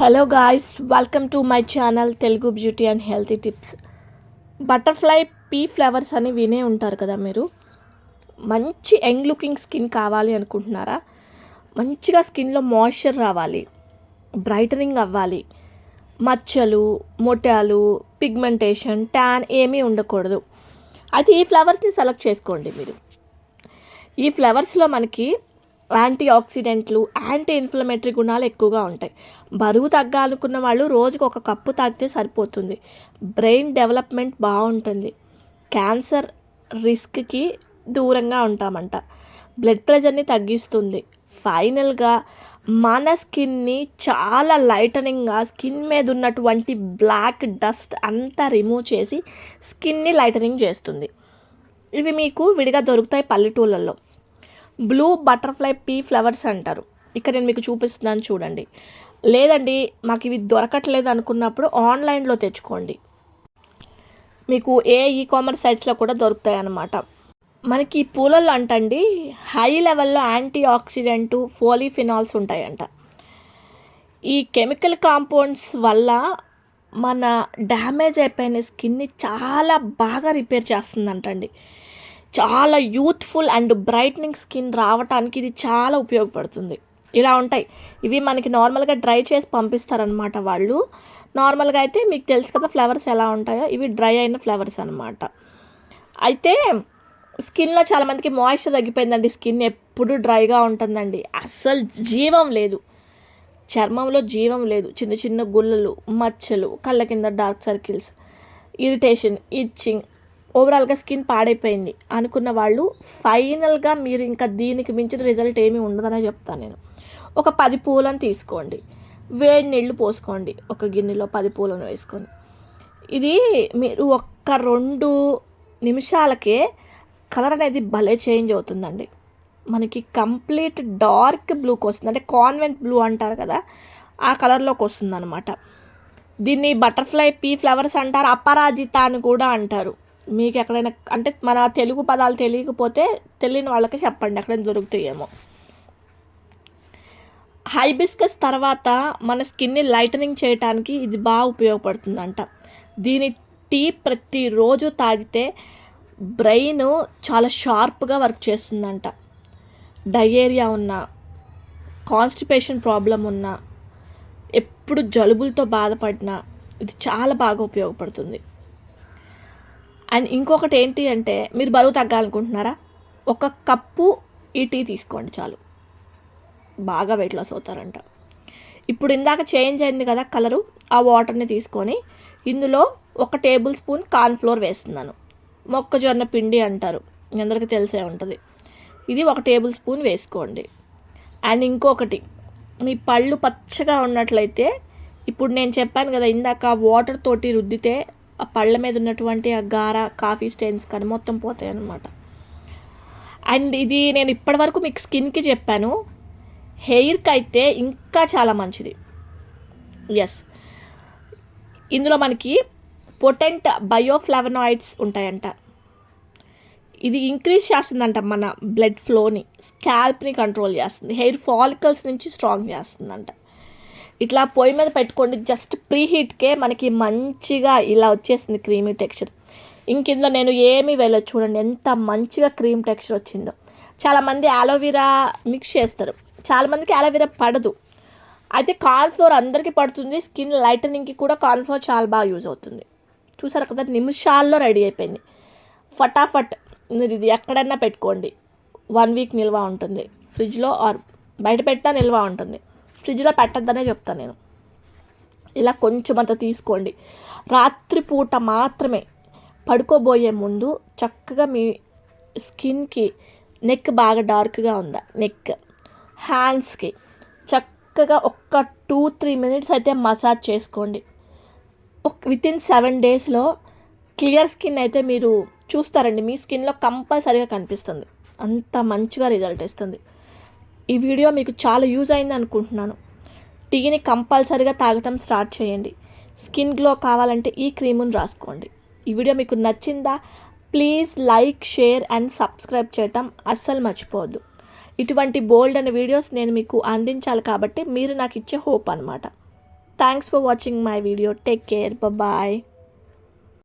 Hello guys welcome to my channel Telugu beauty and healthy tips butterfly pea flowers అని వినే ఉంటారు కదా మీరు? మంచి యంగ్ లుకింగ్ స్కిన్ కావాలి అనుకుంటున్నారా? మంచిగా స్కిన్లో మాయిశ్చర్ రావాలి బ్రైటనింగ్ అవ్వాలి. మచ్చలు మొటాలు పిగ్మెంటేషన్ ట్యాన్ ఏమీ ఉండకూడదు. అయితే ఈ ఫ్లవర్స్ని సెలెక్ట్ చేసుకోండి మీరు. ఈ ఫ్లవర్స్లో మనకి యాంటీ ఆక్సిడెంట్లు యాంటీ ఇన్ఫ్లమేటరీ గుణాలు ఎక్కువగా ఉంటాయి. బరువు తగ్గాలనుకున్న వాళ్ళు రోజుకు ఒక కప్పు తాగితే సరిపోతుంది. బ్రెయిన్ డెవలప్మెంట్ బాగుంటుంది. క్యాన్సర్ రిస్క్కి దూరంగా ఉంటామంట. బ్లడ్ ప్రెషర్ని తగ్గిస్తుంది. ఫైనల్గా మన స్కిన్ని చాలా లైటనింగ్గా స్కిన్ మీద ఉన్నటువంటి బ్లాక్ డస్ట్ అంతా రిమూవ్ చేసి స్కిన్ని లైటనింగ్ చేస్తుంది. ఇవి మీకు విడిగా దొరుకుతాయి పల్లెటూళ్ళల్లో. బ్లూ బటర్ఫ్లై పీ ఫ్లవర్స్ అంటారు. ఇక్కడ నేను మీకు చూపిస్తున్నాను చూడండి. లేదండి మాకు ఇవి దొరకట్లేదు అనుకున్నప్పుడు ఆన్లైన్లో తెచ్చుకోండి. మీకు ఏ ఈ కామర్స్ సైట్స్లో కూడా దొరుకుతాయి అన్నమాట మనకి ఈ పూలల్లో అంటండి హై లెవెల్లో యాంటీ ఆక్సిడెంట్ ఫోలీఫినాల్స్ ఉంటాయంట. ఈ కెమికల్ కాంపౌండ్స్ వల్ల మన డ్యామేజ్ అయిపోయిన స్కిన్ని చాలా బాగా రిపేర్ చేస్తుందంటండి. చాలా యూత్ఫుల్ అండ్ బ్రైట్నింగ్ స్కిన్ రావటానికి ఇది చాలా ఉపయోగపడుతుంది. ఇలా ఉంటాయి. ఇవి మనకి నార్మల్గా డ్రై చేసి పంపిస్తారనమాట వాళ్ళు. నార్మల్గా అయితే మీకు తెలుసు కదా ఫ్లవర్స్ ఎలా ఉంటాయో? ఇవి డ్రై అయిన ఫ్లవర్స్ అనమాట అయితే స్కిన్లో చాలామందికి మాయిశ్చర్ తగ్గిపోయిందండి. స్కిన్ ఎప్పుడు డ్రైగా ఉంటుందండి. అస్సలు జీవం లేదు. చర్మంలో జీవం లేదు. చిన్న చిన్న గుల్లలు మచ్చలు కళ్ళ కింద డార్క్ సర్కిల్స్ ఇరిటేషన్ ఇచ్చింగ్ ఓవరాల్గా స్కిన్ పాడైపోయింది. అనుకున్న వాళ్ళు ఫైనల్గా మీరు ఇంకా దీనికి మించిన రిజల్ట్ ఏమీ ఉండదనే చెప్తాను నేను. ఒక పది పూలను తీసుకోండి. వేడి నీళ్ళు పోసుకోండి. ఒక గిన్నెలో పది పూలను వేసుకొని. ఇది మీరు ఒక్క రెండు నిమిషాలకే కలర్ అనేది భలే చేంజ్ అవుతుందండి. మనకి కంప్లీట్ డార్క్ బ్లూకి వస్తుంది. అంటే కాన్వెంట్ బ్లూ అంటారు కదా ఆ కలర్లోకి వస్తుంది అనమాట దీన్ని బటర్ఫ్లై పీ ఫ్లవర్స్ అంటారు. అపరాజిత అని కూడా అంటారు. మీకు ఎక్కడైనా అంటే మన తెలుగు పదాలు తెలియకపోతే తెలియని వాళ్ళకి చెప్పండి ఎక్కడైనా దొరుకుతాయేమో. హైబిస్కస్ తర్వాత మన స్కిన్ని లైటనింగ్ చేయడానికి ఇది బాగా ఉపయోగపడుతుందంట. దీని టీ ప్రతిరోజు తాగితే బ్రెయిన్ చాలా షార్ప్గా వర్క్ చేస్తుందంట. డయేరియా ఉన్న కాన్స్టిపేషన్ ప్రాబ్లం ఉన్న ఎప్పుడు జలుబులతో బాధపడినా ఇది చాలా బాగా ఉపయోగపడుతుంది. అండ్ ఇంకొకటి ఏంటి అంటే మీరు బరువు తగ్గాలనుకుంటున్నారా? ఒక కప్పు ఈ టీ తీసుకోండి చాలు. బాగా వెయిట్ లాస్ అవుతారంట. ఇప్పుడు ఇందాక చేంజ్ అయింది కదా కలరు ఆ వాటర్ని తీసుకొని ఇందులో ఒక టేబుల్ స్పూన్ కార్న్ఫ్లోర్ వేస్తున్నాను. మొక్కజొన్న పిండి అంటారు. మీ అందరికీ తెలిసే ఉంటుంది. ఇది ఒక టేబుల్ స్పూన్ వేసుకోండి. అండ్ ఇంకొకటి మీ పళ్ళు పచ్చగా ఉన్నట్లయితే ఇప్పుడు నేను చెప్పాను కదా ఇందాక వాటర్ తోటి రుద్దితే ఆ పళ్ళ మీద ఉన్నటువంటి ఆ గార కాఫీ స్టెయిన్స్ కానీ మొత్తం పోతాయి అన్నమాట. అండ్ ఇది నేను ఇప్పటివరకు మీకు స్కిన్కి చెప్పాను. హెయిర్కి అయితే ఇంకా చాలా మంచిది. ఎస్ ఇందులో మనకి పొటెంట్ బయోఫ్లవనాయిడ్స్ ఉంటాయంట. ఇది ఇంక్రీజ్ చేస్తుందంట మన బ్లడ్ ఫ్లోని స్కాల్ప్ని కంట్రోల్ చేస్తుంది. హెయిర్ ఫాలికల్స్ నుంచి స్ట్రాంగ్ చేస్తుందంట. ఇట్లా పొయ్యి మీద పెట్టుకోండి జస్ట్ ప్రీ హీట్కే మనకి మంచిగా ఇలా వచ్చేసింది క్రీమీ టెక్స్చర్ ఇంకిందులో నేను ఏమీ వెళ్ళదు చూడండి ఎంత మంచిగా క్రీమ్ టెక్స్చర్ వచ్చిందో. చాలామంది ఆలోవెరా మిక్స్ చేస్తారు. చాలామందికి ఆలోవెరా పడదు. అయితే కార్న్ఫ్లోర్ అందరికీ పడుతుంది స్కిన్ లైటనింగ్కి కూడా కార్న్ఫ్లోర్ చాలా బాగా యూజ్ అవుతుంది. చూసారు కదా నిమిషాల్లో రెడీ అయిపోయింది. ఫటాఫట్ మీరు ఇది ఎక్కడైనా పెట్టుకోండి. వన్ వీక్ నిల్వ ఉంటుంది. ఫ్రిడ్జ్లో ఆర్ బయట పెట్టినా నిల్వ ఉంటుంది. ఫ్రిడ్జ్లో పెట్టద్దనే చెప్తాను నేను. ఇలా కొంచెం అంత తీసుకోండి. రాత్రిపూట మాత్రమే పడుకోబోయే ముందు చక్కగా మీ స్కిన్కి నెక్ బాగా డార్క్గా ఉందా? నెక్. హ్యాండ్స్కి. చక్కగా ఒక్క టూ త్రీ మినిట్స్ అయితే మసాజ్ చేసుకోండి. విత్ ఇన్ సెవెన్ డేస్లో క్లియర్ స్కిన్ అయితే మీరు చూస్తారండి. మీ స్కిన్లో కంపల్సరీగా కనిపిస్తుంది. అంత మంచిగా రిజల్ట్ ఇస్తుంది. ఈ వీడియో మీకు చాలా యూజ్ అయింది అనుకుంటున్నాను. టీని కంపల్సరిగా తాగటం స్టార్ట్ చేయండి. స్కిన్ గ్లో కావాలంటే ఈ క్రీమును రాసుకోండి. ఈ వీడియో మీకు నచ్చిందా? Please like share and subscribe చేయటం అస్సలు మర్చిపోవద్దు. ఇటువంటి బోల్డ్ అనే వీడియోస్ నేను మీకు అందించాలి కాబట్టి మీరు నాకు ఇచ్చే హోప్ అనమాట thanks for watching my video. Take care. Bye